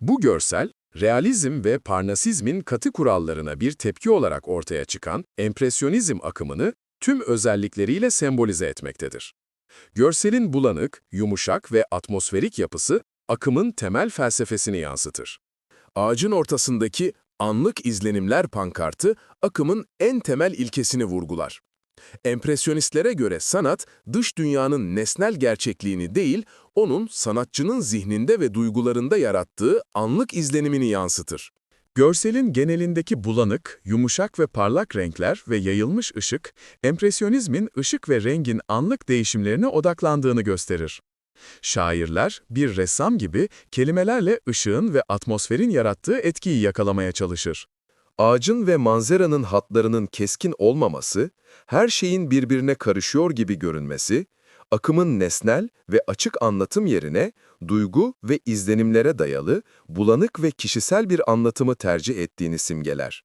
Bu görsel, realizm ve parnasizmin katı kurallarına bir tepki olarak ortaya çıkan empresyonizm akımını tüm özellikleriyle sembolize etmektedir. Görselin bulanık, yumuşak ve atmosferik yapısı akımın temel felsefesini yansıtır. Ağacın ortasındaki anlık izlenimler pankartı akımın en temel ilkesini vurgular. Empresyonistlere göre sanat, dış dünyanın nesnel gerçekliğini değil, onun sanatçının zihninde ve duygularında yarattığı anlık izlenimini yansıtır. Görselin genelindeki bulanık, yumuşak ve parlak renkler ve yayılmış ışık, empresyonizmin ışık ve rengin anlık değişimlerine odaklandığını gösterir. Şairler, bir ressam gibi kelimelerle ışığın ve atmosferin yarattığı etkiyi yakalamaya çalışır. Ağacın ve manzaranın hatlarının keskin olmaması, her şeyin birbirine karışıyor gibi görünmesi, akımın nesnel ve açık anlatım yerine duygu ve izlenimlere dayalı, bulanık ve kişisel bir anlatımı tercih ettiğini simgeler.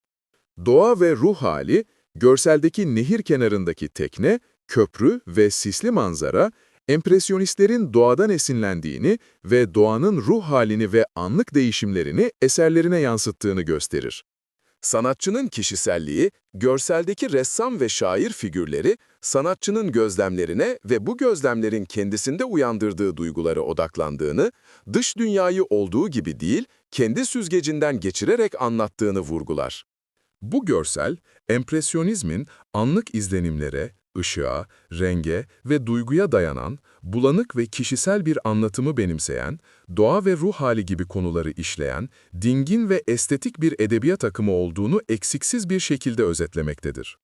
Doğa ve ruh hali, görseldeki nehir kenarındaki tekne, köprü ve sisli manzara, empresyonistlerin doğadan esinlendiğini ve doğanın ruh halini ve anlık değişimlerini eserlerine yansıttığını gösterir. Sanatçının kişiselliği, görseldeki ressam ve şair figürleri, sanatçının gözlemlerine ve bu gözlemlerin kendisinde uyandırdığı duygulara odaklandığını, dış dünyayı olduğu gibi değil, kendi süzgecinden geçirerek anlattığını vurgular. Bu görsel, empresyonizmin anlık izlenimlere, ışığa, renge ve duyguya dayanan, bulanık ve kişisel bir anlatımı benimseyen, doğa ve ruh hali gibi konuları işleyen, dingin ve estetik bir edebiyat akımı olduğunu eksiksiz bir şekilde özetlemektedir.